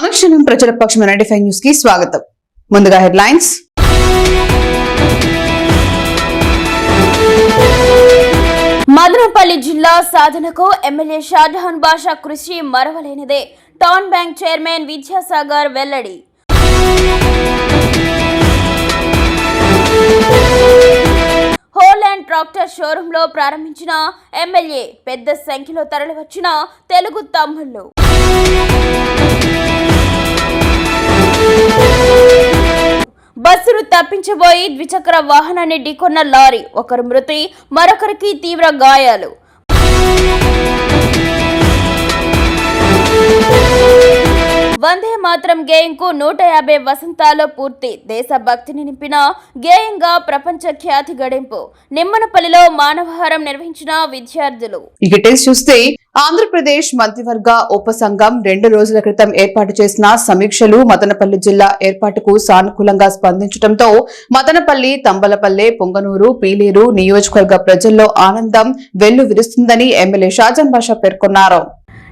అనుక్షణం ప్రజల పక్షం ninety five న్యూస్కి స్వాగతం. ముందుగా హెడ్లైన్స్. మదనపల్లి జిల్లా సాధనకు ఎమ్మెల్యే షాజహాన్ బాషా కృషి మరవలేనిదే. టౌన్ బ్యాంక్ చైర్మన్ విద్యాసాగర్ వెల్లడి. హోల్యాండ్ ట్రాక్టర్ షోరూంలో ప్రారంభించిన ఎమ్మెల్యే పెద్ద సంఖ్యలో తరలివచ్చిన తెలుగు తమ్ముళ్ళు. బస్సును తప్పించబోయి ద్విచక్ర వాహనాన్ని ఢీకొన్న లారీ ఒకరు మృతి మరొకరికి తీవ్ర గాయాలు. వందే మాత్రం గేయంకు నూట యాభై వసంతాలు పూర్తి దేశభక్తిని నింపిన గేయంగా ప్రపంచ ఖ్యాతి గడింపు. నిమ్మనపల్లిలో మానవహారం నిర్వహించిన విద్యార్థులు. ఇక టెస్ట్ చూస్తే ఆంధ్రప్రదేశ్ మంత్రివర్గ ఉపసంఘం రెండు రోజుల క్రితం ఏర్పాటు చేసిన సమీక్షలు మదనపల్లి జిల్లా ఏర్పాటుకు సానుకూలంగా స్పందించడంతో మదనపల్లి తంబలపల్లె పొంగనూరు పీలేరు నియోజకవర్గ ప్రజల్లో ఆనందం వెల్లు విరుస్తుందని ఎమ్మెల్యే షాజం బాషా పేర్కొన్నారు.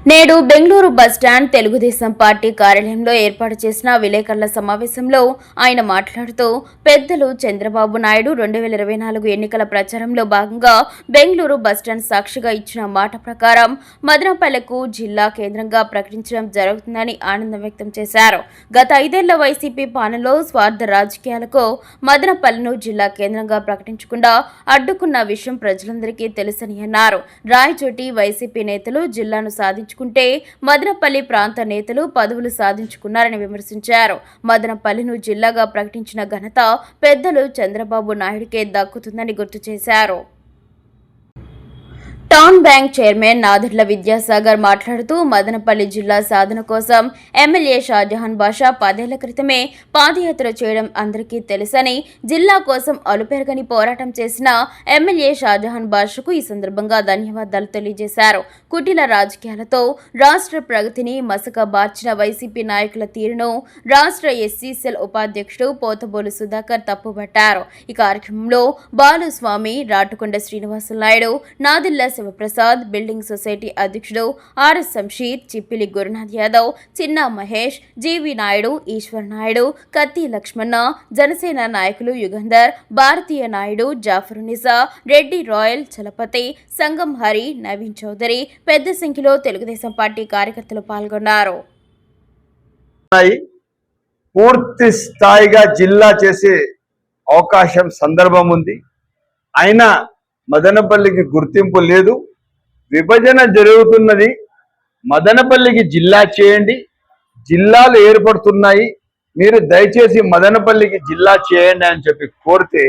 నేడు బెంగళూరు బస్టాండ్ తెలుగుదేశం పార్టీ కార్యాలయంలో ఏర్పాటు చేసిన విలేకరుల సమావేశంలో ఆయన మాట్లాడుతూ పెద్దలు చంద్రబాబు నాయుడు రెండు వేల ఇరవై నాలుగు ఎన్నికల ప్రచారంలో భాగంగా బెంగళూరు బస్టాండ్ సాక్షిగా ఇచ్చిన మాట ప్రకారం మదనపల్లెకు జిల్లా కేంద్రంగా ప్రకటించడం జరుగుతుందని ఆనందం వ్యక్తం చేశారు. గత ఐదేళ్ళ వైసీపీ పాలనలో స్వార్థ రాజకీయాలకు మదనపల్లెను జిల్లా కేంద్రంగా ప్రకటించకుండా అడ్డుకున్న విషయం ప్రజలందరికీ తెలుసని అన్నారు. రాయచోటి వైసీపీ నేతలు జిల్లాను సాధించుకుంటే మదనపల్లి ప్రాంత నేతలు పదవులు సాధించుకున్నారని విమర్శించారు. మదనపల్లిను జిల్లాగా ప్రకటించిన ఘనత పెద్దలు చంద్రబాబు నాయుడికే దక్కుతుందని గుర్తు చేశారు. Town bank chairman Nadarla Vidyasagar మాట్లాడుతూ మదనపల్లి జిల్లా సాధన కోసం ఎమ్మెల్యే షాజహాన్ బాషా పదేళ్ళ క్రితమే పాదయాత్ర చేయడం అందరికీ తెలుసని జిల్లా కోసం అలుపెరగని పోరాటం చేసిన ఎమ్మెల్యే షాజహాన్ బాషాకు ఈ సందర్భంగా ధన్యవాదాలు తెలియజేశారు. కుటిల రాజకీయాలతో రాష్ట్ర ప్రగతిని మసక బార్చిన వైసీపీ నాయకుల తీరును రాష్ట్ర ఎస్సీ సెల్ ఉపాధ్యక్షుడు పోతబోలు సుధాకర్ తప్పుబట్టారు. ఈ కార్యక్రమంలో బాలుస్వామి రాటుకొండ శ్రీనివాసులు నాయుడు నాదిల్ల శివప్రసాద్ బిల్డింగ్ సొసైటీ అధ్యక్షుడు R S Shamsheer Chippili Gurunath Yadav Chinna Mahesh G V Naidu Eswar Naidu Katti Lakshmana Janasena నాయకులు యుగంధర్ భారతీయ నాయుడు జాఫర్ నిసా రెడ్డి రాయల్ చలపతి సంగం హరి నవీన్ చౌదరి పెద్ద సంఖ్యలో తెలుగుదేశం పార్టీ కార్యకర్తలు పాల్గొన్నారు. పూర్తి స్థాయిగా జిల్లా చేసే అవకాశం సందర్భం ఉంది. అయినా మదనపల్లికి గుర్తింపు లేదు. విభజన జరుగుతున్నది. మదనపల్లికి జిల్లా చేయండి. జిల్లాలు ఏర్పడుతున్నాయి. మీరు దయచేసి మదనపల్లికి జిల్లా చేయండి అని చెప్పి కోరితే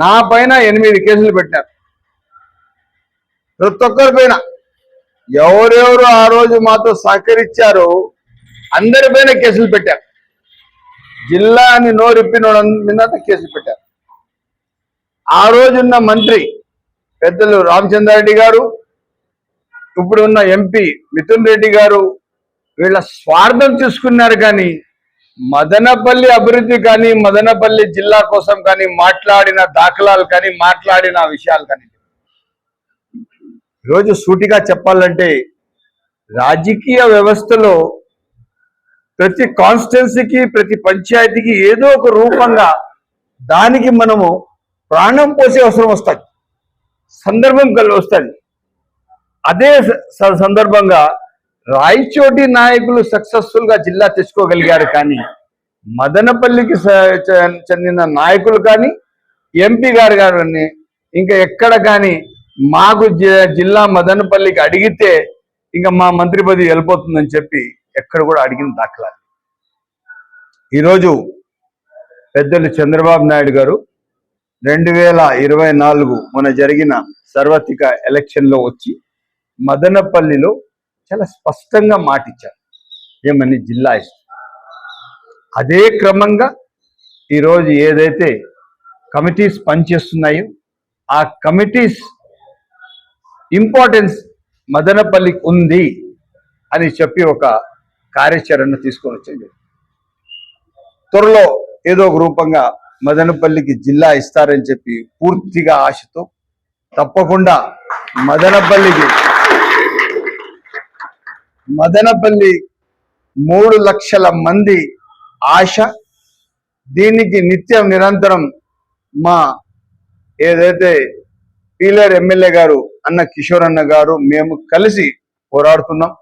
నా పైన ఎనిమిది కేసులు పెట్టారు. ప్రతి ఒక్కరి పైన ఎవరెవరు ఆ రోజు మాతో సహకరించారో అందరిపైన కేసులు పెట్టారు. జిల్లా అని నోరిప్పిన మీద కేసులు పెట్టారు. ఆ రోజున్న మంత్రి పెద్దలు రామచంద్రారెడ్డి గారు ఇప్పుడు ఉన్న ఎంపీ మిథున్ రెడ్డి గారు వీళ్ళ స్వార్థం చూసుకున్నారు కానీ మదనపల్లి అభివృద్ధి కానీ మదనపల్లి జిల్లా కోసం కానీ మాట్లాడిన దాఖలాలు కానీ మాట్లాడిన విషయాలు కానీ ఈరోజు సూటిగా చెప్పాలంటే రాజకీయ వ్యవస్థలో ప్రతి కాన్స్టిట్యున్సీకి ప్రతి పంచాయతీకి ఏదో ఒక రూపంగా దానికి మనము ప్రాణం పోసే అవసరం వస్తుంది. సందర్భం కలిగి వస్తుంది. అదే స- సందర్భంగా రాయచోటి నాయకులు సక్సెస్ఫుల్గా జిల్లా తెచ్చుకోగలిగారు కానీ మదనపల్లికి చెందిన నాయకులు కానీ ఎంపీ గారు కానీ ఇంకా ఎక్కడ కానీ మాకు జి- జిల్లా మదనపల్లికి అడిగితే ఇంకా మా మంత్రి పదవి వెళ్ళిపోతుందని చెప్పి ఎక్కడ కూడా అడిగిన దాఖలాలు. ఈరోజు పెద్దలు చంద్రబాబు నాయుడు గారు రెండు వేల ఇరవై నాలుగు మన జరిగిన సర్వతిక ఎలక్షన్లో వచ్చి మదనపల్లిలో చాలా స్పష్టంగా మాటిచ్చారు. ఏమని జిల్లా ఇష్టం? అదే క్రమంగా ఈరోజు ఏదైతే కమిటీస్ పనిచేస్తున్నాయో ఆ కమిటీస్ ఇంపార్టెన్స్ మదనపల్లికి ఉంది అని చెప్పి ఒక కార్యాచరణ తీసుకొని వచ్చింది త్వరలో ఏదో ఒక రూపంగా మదనపల్లికి జిల్లా ఇస్తారని చెప్పి పూర్తిగా ఆశతో తప్పకుండా మదనపల్లికి మదనపల్లి మూడు లక్షల మంది ఆశ. దీనికి నిత్యం నిరంతరం మా ఏదైతే పీలర్ ఎమ్మెల్యే గారు అన్న కిషోర్ అన్న గారు మేము కలిసి పోరాడుతున్నాం.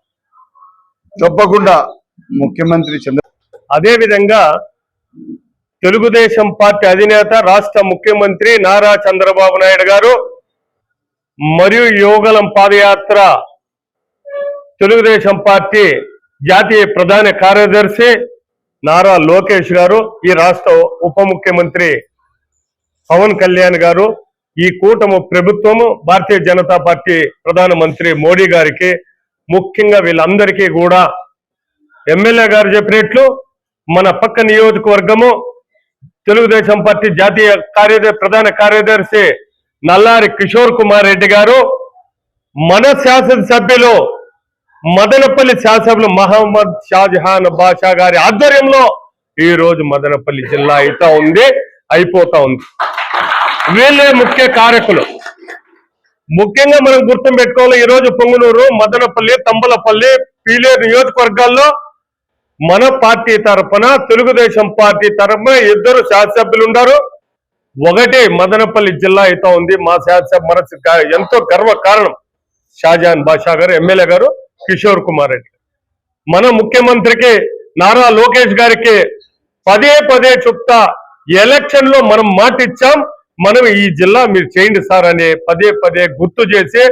తప్పకుండా ముఖ్యమంత్రి చంద్ర అదేవిధంగా తెలుగుదేశం పార్టీ అధినేత రాష్ట్ర ముఖ్యమంత్రి నారా చంద్రబాబు నాయుడు గారు మరియు యోగలం పాదయాత్ర తెలుగుదేశం పార్టీ జాతీయ ప్రధాన కార్యదర్శి నారా లోకేష్ గారు ఈ రాష్ట్ర ఉప ముఖ్యమంత్రి పవన్ కళ్యాణ్ గారు ఈ కూటమి ప్రభుత్వము భారతీయ జనతా పార్టీ ప్రధానమంత్రి మోడీ గారికి ముఖ్యంగా వీళ్ళందరికీ కూడా ఎమ్మెల్యే గారు చెప్పినట్లు మన పక్క నియోజకవర్గము తెలుగుదేశం పార్టీ జాతీయ కార్యదర్శి ప్రధాన కార్యదర్శి నల్లారి కిషోర్ కుమార్ రెడ్డి గారు మన శాసనసభ్యులు మదనపల్లి శాసనసభ్యులు మహమ్మద్ షాజహాన్ బాషా గారి ఆధ్వర్యంలో ఈ రోజు మదనపల్లి జిల్లా అయితా ఉంది అయిపోతా ఉంది. వీళ్ళే ముఖ్య కారకులు. ముఖ్యంగా మనం గుర్తు పెట్టుకోవాలి ఈ రోజు పొంగునూరు మదనపల్లి తంబలపల్లి పీలేరు నియోజకవర్గాల్లో మన పార్టీ తరపున తెలుగుదేశం పార్టీ తరపున ఇద్దరు శాసనసభ్యులు ఉన్నారు ఒకటి మదనపల్లి జిల్లా అయితే ఉంది. మా శాసనసభ మనసు ఎంతో గర్వ కారణం షాజహాన్ బాషా గారు ఎమ్మెల్యే గారు కిషోర్ కుమార్ రెడ్డి. మన ముఖ్యమంత్రికి నారా లోకేష్ గారికి పదే పదే చెప్తా ఎలక్షన్లో మనం మాట ఇచ్చాం మనం ఈ జిల్లా మీరు చేయండి సార్ అని పదే పదే గుర్తు చేసి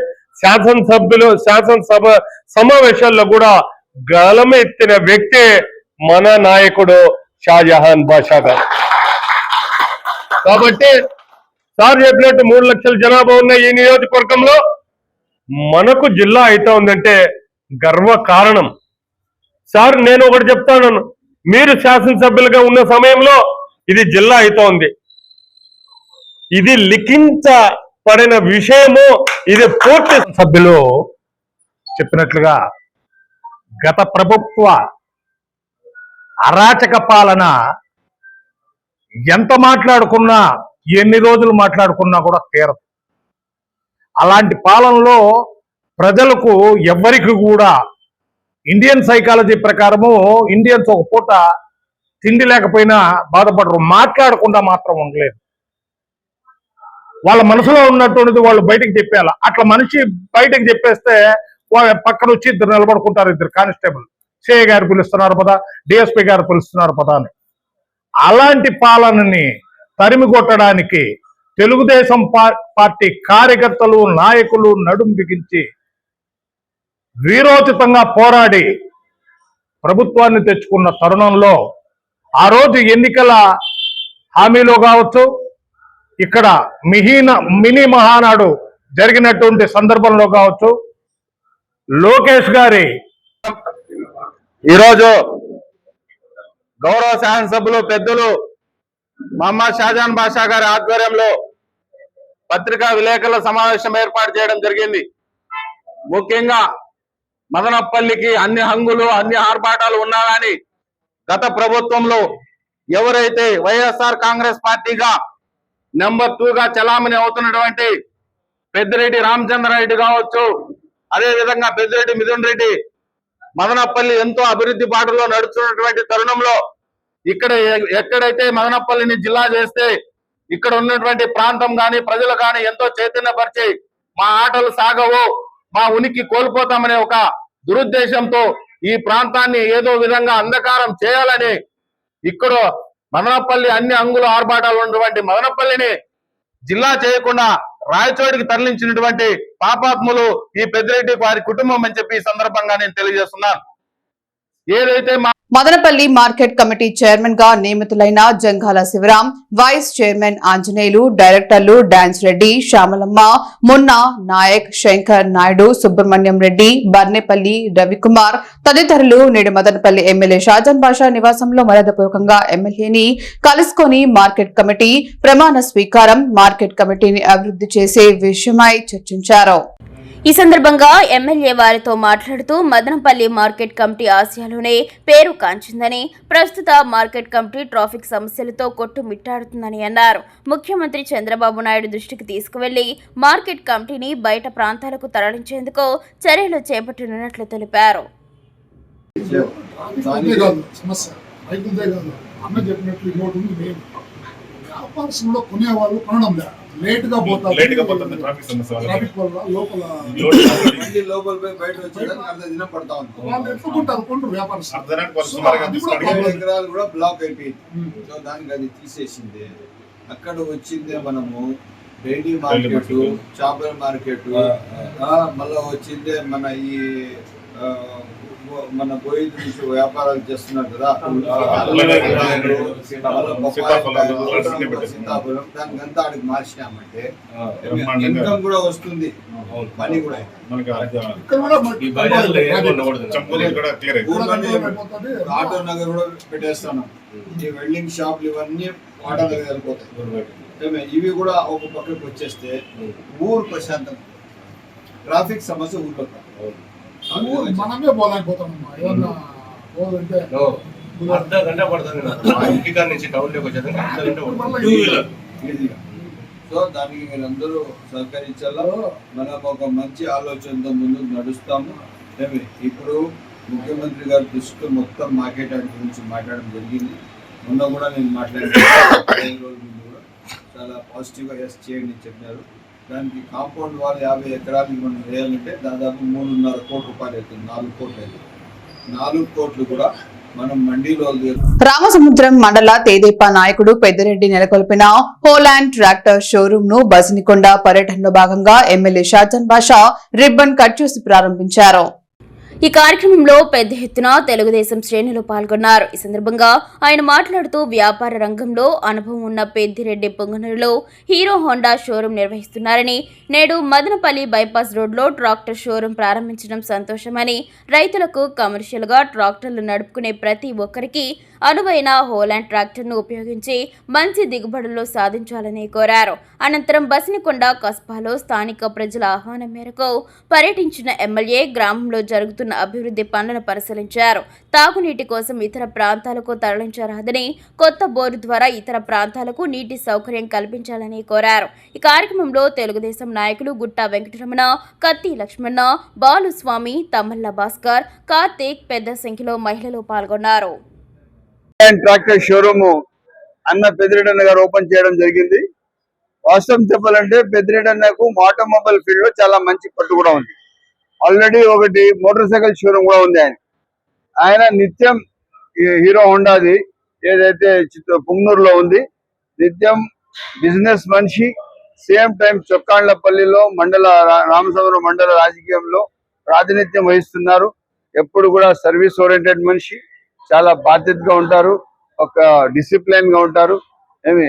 శాసనసభ్యులు శాసనసభ సమావేశాల్లో కూడా గలమెత్తిన వ్యక్తి మన నాయకుడు షాజహాన్ బాషా గారు కాబట్టి సార్ చెప్పినట్టు మూడు లక్షల జనాభా ఉన్న ఈ నియోజకవర్గంలో మనకు జిల్లా అయితే ఉందంటే గర్వ కారణం. సార్ నేను ఒకటి చెప్తాను. మీరు శాసనసభ్యులుగా ఉన్న సమయంలో ఇది జిల్లా అయితే ఉంది. ఇది లిఖించబడిన విషయము ఇది పూర్తి సభ్యులు చెప్పినట్లుగా గత ప్రభుత్వ అరాచక పాలన ఎంత మాట్లాడుకున్నా ఎన్ని రోజులు మాట్లాడుకున్నా కూడా తీరదు. అలాంటి పాలనలో ప్రజలకు ఎవ్వరికి కూడా ఇండియన్ సైకాలజీ ప్రకారము ఇండియన్స్ ఒక పూట తిండి లేకపోయినా బాధపడరు మాట్లాడకుండా మాత్రం ఉండలేదు వాళ్ళ మనసులో ఉన్నటువంటిది వాళ్ళు బయటకు చెప్పేయాలి అట్లా మనిషి బయటకు చెప్పేస్తే పక్కన వచ్చి ఇద్దరు నిలబడుకుంటారు ఇద్దరు కానిస్టేబుల్. సిఐ గారు పిలుస్తున్నారు పదా డిఎస్పీ గారు పిలుస్తున్నారు పదా అని. అలాంటి పాలనని తరిమి కొట్టడానికి తెలుగుదేశం పార్టీ కార్యకర్తలు నాయకులు నడుం బిగించి వీరోచితంగా పోరాడి ప్రభుత్వాన్ని తెచ్చుకున్న తరుణంలో ఆ రోజు ఎన్నికల హామీలో కావచ్చు ఇక్కడ మిహీన మినీ మహానాడు జరిగినటువంటి సందర్భంలో కావచ్చు లోకేష్ గారి. ఈరోజు గౌరవ శాసనసభ్యులు పెద్దలు మహమ్మద్ షాజాన్ బాషా గారి ఆధ్వర్యంలో పత్రికా విలేకరుల సమావేశం ఏర్పాటు చేయడం జరిగింది. ముఖ్యంగా మదనపల్లికి అన్ని హంగులు అన్ని ఆర్భాటాలు ఉన్నా కానీ గత ప్రభుత్వంలో ఎవరైతే వైఎస్ఆర్ కాంగ్రెస్ పార్టీగా నెంబర్ టూగా చలామణి అవుతున్నటువంటి పెద్దిరెడ్డి రామచంద్రారెడ్డి కావచ్చు అదే విధంగా పెద్దిరెడ్డి మిథున్ రెడ్డి మదనపల్లి ఎంతో అభివృద్ధి బాటలో నడుస్తున్నటువంటి తరుణంలో ఇక్కడ ఎక్కడైతే మదనపల్లిని జిల్లా చేస్తే ఇక్కడ ఉన్నటువంటి ప్రాంతం గాని ప్రజలు గాని ఎంతో చైతన్యపరిచి మా ఆటలు సాగవు మా ఉనికి కోల్పోతామనే ఒక దురుద్దేశంతో ఈ ప్రాంతాన్ని ఏదో విధంగా అంధకారం చేయాలని ఇక్కడ మదనపల్లి అన్ని అంగుల ఆర్భాటాలు ఉన్నటువంటి మదనపల్లిని జిల్లా చేయకుండా రాయచోటికి తరలించినటువంటి పాపాత్ములు ఈ పెద్దిరెడ్డి వారి కుటుంబం అని చెప్పి ఈ సందర్భంగా నేను తెలియజేస్తున్నాను. ఏదైతే మదనపల్లి మార్కెట్ కమిటీ చైర్మన్గా నియమితులైన జంఘాల శివరాం వైస్ చైర్మన్ ఆంజనేయులు డైరెక్టర్లు డాన్స్ రెడ్డి శ్యామలమ్మ మున్నా నాయక్ శంకర్ నాయుడు సుబ్రహ్మణ్యం రెడ్డి బర్నేపల్లి రవికుమార్ తదితరులు నేడు మదనపల్లి ఎమ్మెల్యే షాజాన్ బాషా నివాసంలో మర్యాదపూర్వకంగా ఎమ్మెల్యేని కలుసుకుని మార్కెట్ కమిటీ ప్రమాణ స్వీకారం మార్కెట్ కమిటీని అభివృద్ధి చేసే విషయమై చర్చించారు. ఈ సందర్భంగా ఎమ్మెల్యే వారితో మాట్లాడుతూ మదనపల్లి మార్కెట్ కమిటీ ఆసియాలోనే పేరు కాంచిందని ప్రస్తుత మార్కెట్ కమిటీ ట్రాఫిక్ సమస్యలతో కొట్టుమిట్టాడుతుందని అన్నారు ముఖ్యమంత్రి చంద్రబాబు నాయుడు దృష్టికి తీసుకువెళ్ళి మార్కెట్ కమిటీని బయట ప్రాంతాలకు తరలించేందుకు చర్యలు చేపట్టనున్నట్లు తెలిపారు సమస్య అన్న చెప్పినట్లు వ్యాపారస్తులు కొనేవాళ్ళు కొనడం లేదు. లేట్గా పోతారు. లేట్గా పోతుంది ట్రాఫిక్ సమస్య వల్ల. ట్రాఫిక్ వల్ల లోపల బండి లోపల పోయి బయట వచ్చేదానికి అర్ధ దినం పడతా ఉంది. వాళ్ళు ఎత్తుకుంటారు కొంటారు వ్యాపారస్తులు అర్ధరాత్రి వాళ్ళు సుమారుగా ఏడు ఎకరాలు కూడా బ్లాక్ అయిపోయింది. ఉమ్. సో దానికి అది తీసేసింది. అక్కడ వచ్చిందే మనము డైలీ మార్కెట్ మార్కెట్. చేపల మార్కెట్. మళ్ళా వచ్చిందే మన ఈ మన బోయి నుంచి వ్యాపారాలు చేస్తున్నారు కదా. సీతాఫలం, దానికి అంతా ఆడికి మార్చినామంటే ఇన్కమ్ కూడా వస్తుంది. పని కూడా. ఆటో నగర్ కూడా పెట్టేస్తాను. ఈ వెల్డింగ్ షాప్లు ఇవన్నీ ఆటో నగర్ వెళ్ళిపోతాయి. ఇవి కూడా ఒక పక్కకు వచ్చేస్తే ఊరు. ప్రశాంతం. ట్రాఫిక్ సమస్య ఊర్లో. మనమే పోలేకపోతామమ్మా ఏమన్నా పోవాలంటే అర్ధ గంట పడుతుంది నాకు. మా ఇంటికాడ నుంచి టౌన్లోకి వచ్చేదానికి అర్ధ గంట పడుతుంది. టూ వీలర్ ఈజీగా. సో దానికి మీరందరూ సహకరించాలా? మనం ఒక మంచి ఆలోచనతో ముందుకు నడుస్తాము. ఏమి ఇప్పుడు ముఖ్యమంత్రి గారి దృష్టిలో మొత్తం మార్కెట్ యార్డ్ గురించి మాట్లాడడం జరిగింది. మొన్న కూడా నేను మాట్లాడాను. ముందు కూడా. చాలా పాజిటివ్గా ఎస్ చేయండి అని చెప్పినారు దానికి కాంపౌండ్ వాళ్ళు యాభై ఎకరాలు మనం వేయాలంటే దాదాపు మూడున్నర కోట్ల రూపాయలు అవుతుంది. నాలుగు కోట్లు అవుతుంది నాలుగు కోట్లు కూడా రామసముద్రం మండల తేదేపా నాయకుడు పెద్దిరెడ్డి నెలకొల్పిన హోలాండ్ ట్రాక్టర్ షోరూమ్ను బసినికొండ పర్యటనలో భాగంగా MLA Shahjahan Basha ribbon cut చేసి ప్రారంభించారు. ఈ కార్యక్రమంలో పెద్ద ఎత్తున తెలుగుదేశం శ్రేణులు పాల్గొన్నారు. ఈ సందర్భంగా ఆయన మాట్లాడుతూ వ్యాపార రంగంలో అనుభవం ఉన్న పెద్దిరెడ్డి పొంగనూరులో హీరో హోండా షోరూం నిర్వహిస్తున్నారని నేడు మదనపల్లి బైపాస్ రోడ్లో ట్రాక్టర్ షోరూం ప్రారంభించడం సంతోషమని రైతులకు కమర్షియల్గా ట్రాక్టర్లు నడుపుకునే ప్రతి ఒక్కరికి అనువైన హోలాండ్ ట్రాక్టర్ను ఉపయోగించి మంచి దిగుబడులు సాధించాలని కోరారు. అనంతరం బసినికొండ కస్బాలో స్థానిక ప్రజల ఆహ్వానం మేరకు పర్యటించిన ఎమ్మెల్యే గ్రామంలో జరుగుతున్న అభివృద్ధి పనులను పరిశీలించారు. తాగునీటి కోసం ఇతర ప్రాంతాలకు తరలించరాదని కొత్త బోరు ద్వారా ఇతర ప్రాంతాలకు నీటి సౌకర్యం కల్పించాలని కోరారు. ఈ కార్యక్రమంలో తెలుగుదేశం నాయకులు గుట్టా వెంకటరమణ కత్తి లక్ష్మణ బాలుస్వామి తమ్మల్ల భాస్కర్ కార్తీక్ పెద్ద సంఖ్యలో మహిళలు పాల్గొన్నారు. అండ్ ట్రాక్టర్ షోరూమ్ అన్న పెద్దిరెడ్డి గారు ఓపెన్ చేయడం జరిగింది. వాస్తవం చెప్పాలంటే పెద్దిరెడ్డి అన్నకు ఆటోమొబైల్ ఫీల్డ్లో చాలా మంచి పట్టు కూడా ఉంది. ఆల్రెడీ ఒకటి మోటార్ సైకిల్ షోరూమ్ కూడా ఉంది ఆయన. ఆయన నిత్యం హీరో హోండాది ఏదైతే పుంగనూరులో ఉంది నిత్యం బిజినెస్ మనిషి సేమ్ టైం చొక్కాండ్లపల్లిలో మండల రా- రామసముద్రం మండల రాజకీయంలో ప్రాతినిధ్యం వహిస్తున్నారు. ఎప్పుడు కూడా సర్వీస్ ఓరియంటెడ్ మనిషి. చాలా బాధ్యతగా ఉంటారు ఒక డిసిప్లైన్గా ఉంటారు. ఏమి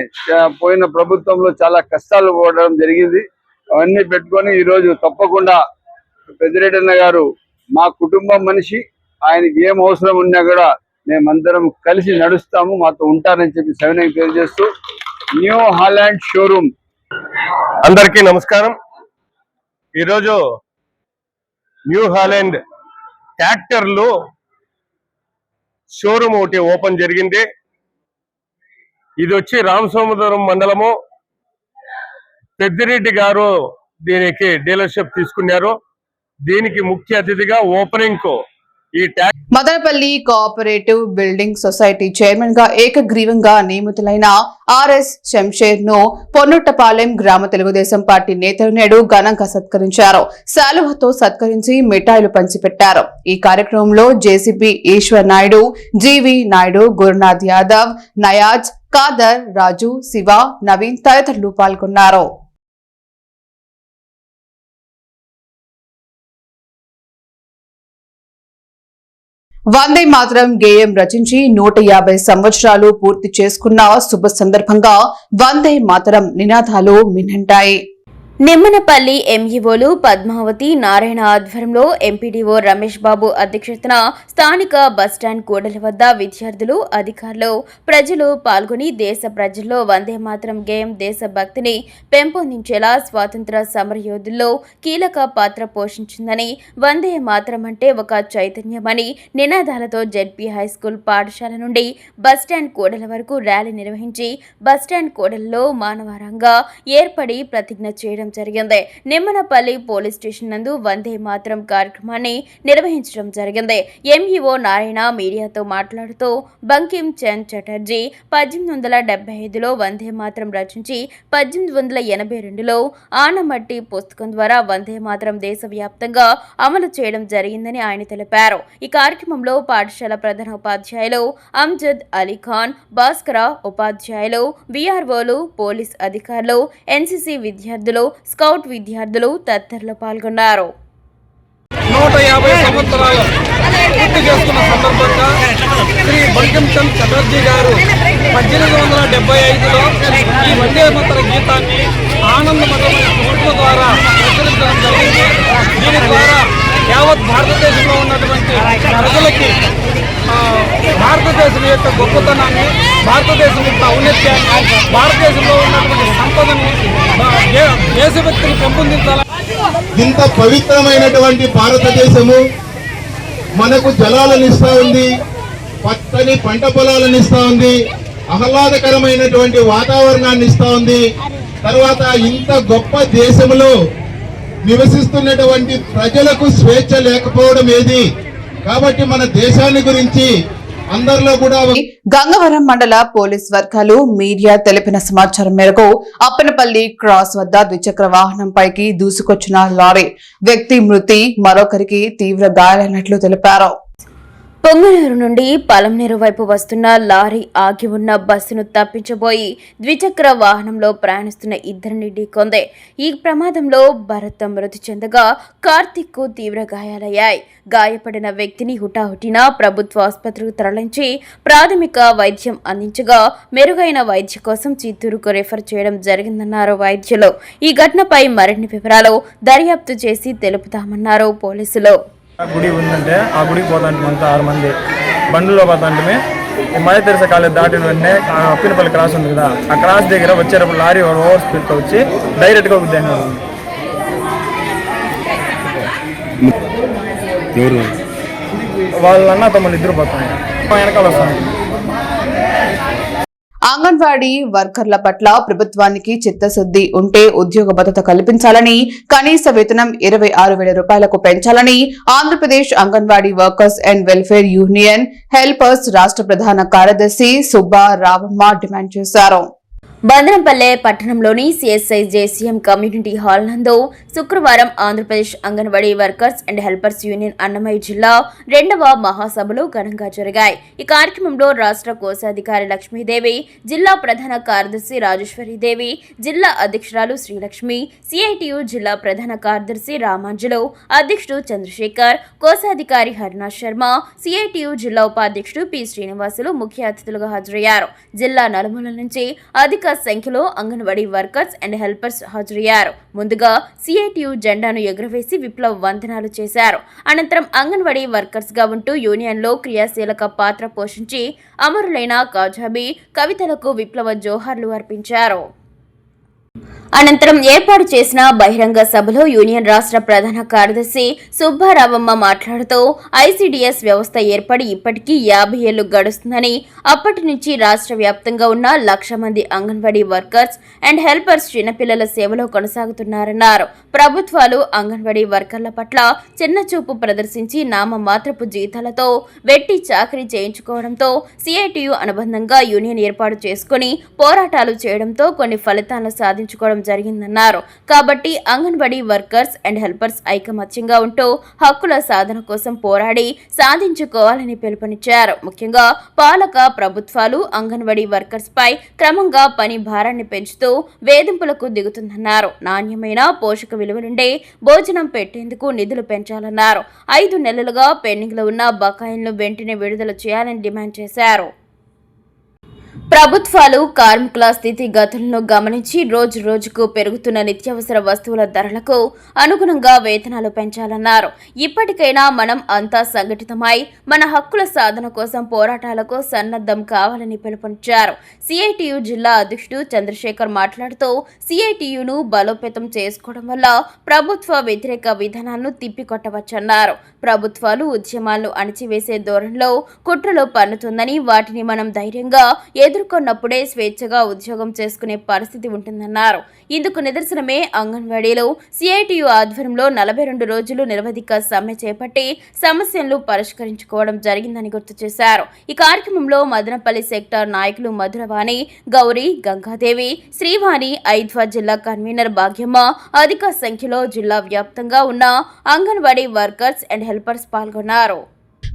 పోయిన ప్రభుత్వంలో చాలా కష్టాలు పడడం జరిగింది. అవన్నీ పెట్టుకొని ఈ రోజు తప్పకుండా పెద్దిరెడ్డన్న గారు మా కుటుంబం మనిషి ఆయనకి ఏం అవసరం ఉన్నా కూడా మేమందరం కలిసి నడుస్తాము మాతో ఉంటారని చెప్పి సవినయం తెలియజేస్తూ న్యూ హాలాండ్ షోరూమ్. అందరికీ నమస్కారం. ఈరోజు న్యూ హాలాండ్ ట్రాక్టర్లు షోరూమ్ ఒకటి ఓపెన్ జరిగింది. ఇది వచ్చి రామసముద్రం మండలము. పెద్దిరెడ్డి గారు దీనికి డీలర్షిప్ తీసుకున్నారు. దీనికి ముఖ్య అతిథిగా ఓపెనింగ్కు మదనపల్లి కోఆపరేటివ్ బిల్డింగ్ సొసైటీ చైర్మన్గా ఏకగ్రీవంగా నియమితులైన ఆర్ఎస్ శంషేర్ను పొన్నుట్టపాలెం గ్రామ తెలుగుదేశం పార్టీ నేతలు నేడు ఘనంగా సత్కరించారు. శాలువతో సత్కరించి మిఠాయిలు పంచిపెట్టారు. ఈ కార్యక్రమంలో జేసీపీ ఈశ్వర్ నాయుడు జీవి నాయుడు గురునాథ్ యాదవ్ నయాజ్ కాదర్ రాజు శివ నవీన్ తదితరులు పాల్గొన్నారు. వందే మాత్రం గేయం రచించి నూట యాభై సంవత్సరాలు పూర్తి చేసుకున్న శుభ సందర్భంగా వందే మాతరం నినాదాలు మిన్నంటాయి. నిమ్మనపల్లి ఎంఈఓలు పద్మావతి నారాయణ ఆధ్వర్యంలో ఎంపీడీఓ రమేష్ బాబు అధ్యక్షతన స్థానిక బస్టాండ్ కూడల వద్ద విద్యార్థులు అధికారులు ప్రజలు పాల్గొని దేశ ప్రజల్లో వందే మాత్రం గేయం దేశభక్తిని పెంపొందించేలా స్వాతంత్ర సమరయోధుల్లో కీలక పాత్ర పోషించిందని వందే మాత్రం అంటే ఒక చైతన్యమని నినాదాలతో జెడ్పీ హైస్కూల్ పాఠశాల నుండి బస్టాండ్ కూడల వరకు ర్యాలీ నిర్వహించి బస్టాండ్ కూడలలో మానవరంగా ఏర్పడి ప్రతిజ్ఞ చేయడం జరిగింది. నిమ్మనపల్లి పోలీస్ స్టేషన్ నందు వందే మాత్రం కార్యక్రమాన్ని నిర్వహించడం జరిగింది. ఎంఈఓ నారాయణ మీడియాతో మాట్లాడుతూ బంకిం చంద్ చటర్జీ పద్దెనిమిది వందల డెబ్బై ఐదులో వందే మాత్రం రచించి పద్దెనిమిది వందల ఎనభై రెండులో ఆనమట్టి పుస్తకం ద్వారా వందే మాత్రం దేశవ్యాప్తంగా అమలు చేయడం జరిగిందని ఆయన తెలిపారు. ఈ కార్యక్రమంలో పాఠశాల ప్రధాన ఉపాధ్యాయులు అంజద్ అలీ ఖాన్ భాస్కర ఉపాధ్యాయులు విఆర్ఓలు పోలీస్ అధికారులు ఎన్సీసీ విద్యార్థులు స్కౌట్ విద్యార్థులు తదితరులు పాల్గొన్నారు. నూట యాభై సంవత్సరాలు పూర్తి చేసుకున్న సందర్భంగా శ్రీ బంకించంద్ చటర్జీ గారు పద్దెనిమిది వందల డెబ్బై ఐదులో ఈ వందే మాతర గీతాన్ని ఆనందమతమైన పుస్తకం ద్వారా ప్రచురించడం జరిగింది. దీని ద్వారా యావత్ భారతదేశంలో ఉన్నటువంటి ప్రజలకి భారతదేశం యొక్క గొప్పతనాన్ని భారతదేశం యొక్క ఔన్నత్యాన్ని భారతదేశంలో ఉన్నటువంటి సంపదను దేశభక్తిని పెంపొందించాలని ఇంత పవిత్రమైనటువంటి భారతదేశము మనకు జలాలను ఇస్తా ఉంది పచ్చని పంట పొలాలను ఇస్తా ఉంది ఆహ్లాదకరమైనటువంటి వాతావరణాన్ని ఇస్తా ఉంది. తర్వాత ఇంత గొప్ప దేశంలో నివసిస్తున్నటువంటి ప్రజలకు స్వేచ్ఛ లేకపోవడం ఏది? కాబట్టి మన దేశాన్ని గురించి అందరిలో కూడా గంగవరం మండల పోలీస్ వర్గాలు మీడియా తెలిపిన సమాచారం మేరకు అప్పనపల్లి క్రాస్ వద్ద ద్విచక్ర వాహనంపైకి దూసుకొచ్చిన లారీ వ్యక్తి మృతి మరొకరికి తీవ్ర గాయాలైనట్లు తెలిపారు. పొంగనూరు నుండి పలంనీరు వైపు వస్తున్న లారీ ఆగి ఉన్న బస్సును తప్పించబోయి ద్విచక్ర వాహనంలో ప్రయాణిస్తున్న ఇద్దరిని ఢీకొందే. ఈ ప్రమాదంలో భరత్ మృతి చెందగా కార్తిక్కు తీవ్ర గాయాలయ్యాయి. గాయపడిన వ్యక్తిని హుటాహుటిన ప్రభుత్వ ఆసుపత్రికి తరలించి ప్రాథమిక వైద్యం అందించగా మెరుగైన వైద్య కోసం చిత్తూరుకు రిఫర్ చేయడం జరిగిందన్నారు వైద్యులు. ఈ ఘటనపై మరిన్ని వివరాలు దర్యాప్తు చేసి తెలుపుతామన్నారు పోలీసులు. గుడి ఉందంటే ఆ గుడికి పోతాంటే అంతా ఆరు మంది. బండిలో పోతాంటే ఈ మయ తెరస కాలేజ్ దాటిన వెంటనే అప్పినపల్లి క్రాస్ ఉంది కదా ఆ క్రాస్ దగ్గర వచ్చేటప్పుడు లారీ ఓవర్ స్పీడ్తో వచ్చి డైరెక్ట్గా గుద్దేసినాడు వాళ్ళ అన్న తమ్ముళ్ళు ఇద్దరు పోతాయి వెనకాల వస్తాను అంగన్వాడీ వర్కర్ల పట్ల ప్రభుత్వానికి చిత్తశుద్ది ఉంటే ఉద్యోగ భద్రత కల్పించాలని కనీస వేతనం ఇరవై ఆరు వేల రూపాయలకు పెంచాలని Andhra Pradesh anganwadi workers and welfare union helpers రాష్ట్ర ప్రధాన కార్యదర్శి సుబ్బా రావమ్మ డిమాండ్ చేశారు. బందరంపల్లె పట్టణంలోని సిఎస్ఐ జేసీఎం కమ్యూనిటీ హాల్ నందు శుక్రవారం Andhra Pradesh anganwadi workers and helpers union Annamayya జిల్లా రెండవ మహాసభలు ఘనంగా జరిగాయి. ఈ కార్యక్రమంలో రాష్ట్ర కోశాధికారి లక్ష్మీదేవి జిల్లా ప్రధాన కార్యదర్శి రాజేశ్వరీదేవి జిల్లా అధ్యక్షురాలు శ్రీలక్ష్మి సిఐటియు జిల్లా ప్రధాన కార్యదర్శి రామాంజలు అధ్యక్షుడు చంద్రశేఖర్ కోశాధికారి హరినాథ్ శర్మ సిఐటియు జిల్లా ఉపాధ్యక్షుడు పి శ్రీనివాసులు ముఖ్య అతిథులుగా హాజరయ్యారు. జిల్లా నలుమూల నుంచి అధిక సంఖ్యలో అంగన్వాడీ వర్కర్స్ అండ్ హెల్పర్స్ హాజరయ్యారు. ముందుగా సిఐటియు జెండాను ఎగురవేసి విప్లవ వందనాలు చేశారు. అనంతరం అంగన్వాడీ వర్కర్స్గా ఉంటూ యూనియన్లో క్రియాశీలక పాత్ర పోషించి అమరులైన కాజాబీ కవితలకు విప్లవ జోహార్లు అర్పించారు. అనంతరం ఏర్పాటు చేసిన బహిరంగ సభలో యూనియన్ రాష్ట్ర ప్రధాన కార్యదర్శి సుబ్బారావమ్మ మాట్లాడుతూ ఐసీడీఎస్ వ్యవస్థ ఏర్పడి ఇప్పటికీ యాభై ఏళ్ళు గడుస్తుందని అప్పటి నుంచి రాష్ట్ర వ్యాప్తంగా ఉన్న లక్ష మంది అంగన్వాడీ వర్కర్స్ అండ్ హెల్పర్స్ చిన్నపిల్లల సేవలో కొనసాగుతున్నారన్నారు. ప్రభుత్వాలు అంగన్వాడీ వర్కర్ల పట్ల చిన్నచూపు ప్రదర్శించి నామమాత్రపు జీతాలతో వెట్టి చాకరీ చేయించుకోవడంతో సిఐటియు అనుబంధంగా యూనియన్ ఏర్పాటు చేసుకుని పోరాటాలు చేయడంతో కొన్ని ఫలితాలను సాధించుకోవడం జరిగిందన్నారు. కాబట్టి అంగన్వాడీ వర్కర్స్ అండ్ హెల్పర్స్ ఐకమత్యంగా ఉంటూ హక్కుల సాధన కోసం పోరాడి సాధించుకోవాలని పిలుపునిచ్చారు. ముఖ్యంగా పాలక ప్రభుత్వాలు అంగన్వాడీ వర్కర్స్ పై క్రమంగా పని భారాన్ని పెంచుతూ వేధింపులకు దిగుతుందన్నారు. నాణ్యమైన పోషక విలువలుండే భోజనం పెట్టేందుకు నిధులు పెంచాలన్నారు. ఐదు నెలలుగా పెండింగ్లో ఉన్న బకాయిలను వెంటనే విడుదల చేయాలని డిమాండ్ చేశారు. ప్రభుత్వాలు కార్మికుల స్థితిగతులను గమనించి రోజు రోజుకు పెరుగుతున్న నిత్యావసర వస్తువుల ధరలకు అనుగుణంగా వేతనాలు పెంచాలన్నారు. ఇప్పటికైనా మనం అంతా సంఘటితమై మన హక్కుల సాధన కోసం పోరాటాలకు సన్నద్ధం కావాలని పిలుపునిచ్చారు. సిఐటియు జిల్లా అధ్యక్షుడు చంద్రశేఖర్ మాట్లాడుతూ సిఐటియును బలోపేతం చేసుకోవడం వల్ల ప్రభుత్వ వ్యతిరేక విధానాలను తిప్పికొట్టవచ్చన్నారు. ప్రభుత్వాలు ఉద్యమాలను అణిచివేసే ధోరణిలో కుట్రలు పన్నుతుందని వాటిని మనం ధైర్యంగా ఎదుర్కొన్నప్పుడే స్వేచ్ఛగా ఉద్యోగం చేసుకునే పరిస్థితి ఉంటుందన్నారు. ఇందుకు నిదర్శనమే అంగన్వాడీలో సిఐటియు ఆధ్వర్యంలో నలభై రెండు రోజులు నిరవధిక సమ్మె చేపట్టి సమస్యలను పరిష్కరించుకోవడం జరిగిందని గుర్తు చేశారు. ఈ కార్యక్రమంలో మదనపల్లి సెక్టార్ నాయకులు మధురవాణి గౌరీ గంగాదేవి శ్రీవాణి ఐద్వా జిల్లా కన్వీనర్ భాగ్యమ్మ అధిక సంఖ్యలో జిల్లా వ్యాప్తంగా ఉన్న అంగన్వాడీ వర్కర్స్ అండ్ హెల్పర్స్ పాల్గొన్నారు.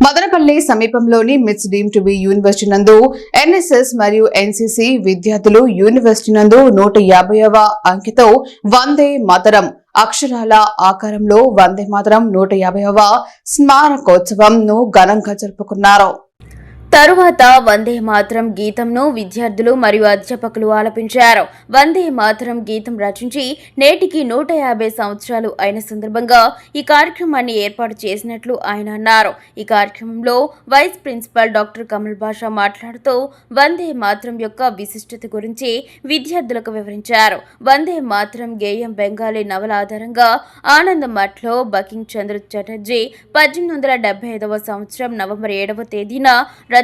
మదనపల్లి సమీపంలోని MITS deemed to be university నందు ఎన్ఎస్ఎస్ మరియు ఎన్సీసీ విద్యార్థులు యూనివర్సిటీ నందు నూట యాభైవ అంకెతో వందే మాతరం అక్షరాల ఆకారంలో వందే మాతరం నూట యాభైవ స్మారకోత్సవం ను ఘనంగా జరుపుకున్నారు. తరువాత వందే మాతరం గీతంను విద్యార్థులు మరియు అధ్యాపకులు ఆలపించారు. వందే మాతరం గీతం రచించి నేటికి నూట యాభై సంవత్సరాలు అయిన సందర్భంగా ఈ కార్యక్రమాన్ని ఏర్పాటు చేసినట్లు ఆయన అన్నారు. ఈ కార్యక్రమంలో vice principal doctor Kamal Basha మాట్లాడుతూ వందే మాతరం యొక్క విశిష్టత గురించి విద్యార్థులకు వివరించారు. వందే మాతరం గేయం బెంగాలీ నవల ఆధారంగా ఆనంద్ మఠ్లో బకింగ్ చంద్ర చటర్జీ పద్దెనిమిది వందల డెబ్బై ఐదవ సంవత్సరం నవంబర్ ఏడవ తేదీన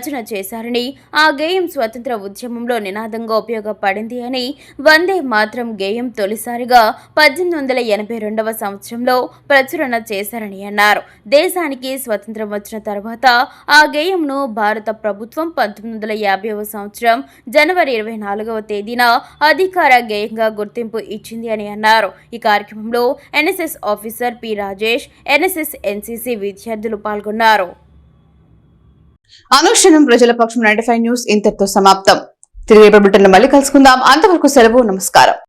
రచన చేశారని ఆ గేయం స్వతంత్ర ఉద్యమంలో నినాదంగా ఉపయోగపడింది అని వందే మాత్రం గేయం తొలిసారిగా పద్దెనిమిది వందల ఎనభై రెండవ సంవత్సరంలో ప్రచురణ చేశారని అన్నారు. దేశానికి స్వతంత్రం వచ్చిన తర్వాత ఆ గేయంను భారత ప్రభుత్వం పంతొమ్మిది వందల యాభైవ సంవత్సరం జనవరి ఇరవై నాలుగవ తేదీన అధికార గేయంగా గుర్తింపు ఇచ్చింది అని అన్నారు. ఈ కార్యక్రమంలో NSS officer P Rajesh NSS NCC విద్యార్థులు పాల్గొన్నారు. అనుక్షణం ప్రజల పక్షం నైన్టీ ఫైవ్ న్యూస్ ఇంతటితో సమాప్తం. తిరిగి రేపటి బులెటిన్లో మళ్ళీ కలుసుకుందాం. అంతవరకు సెలవు నమస్కారం.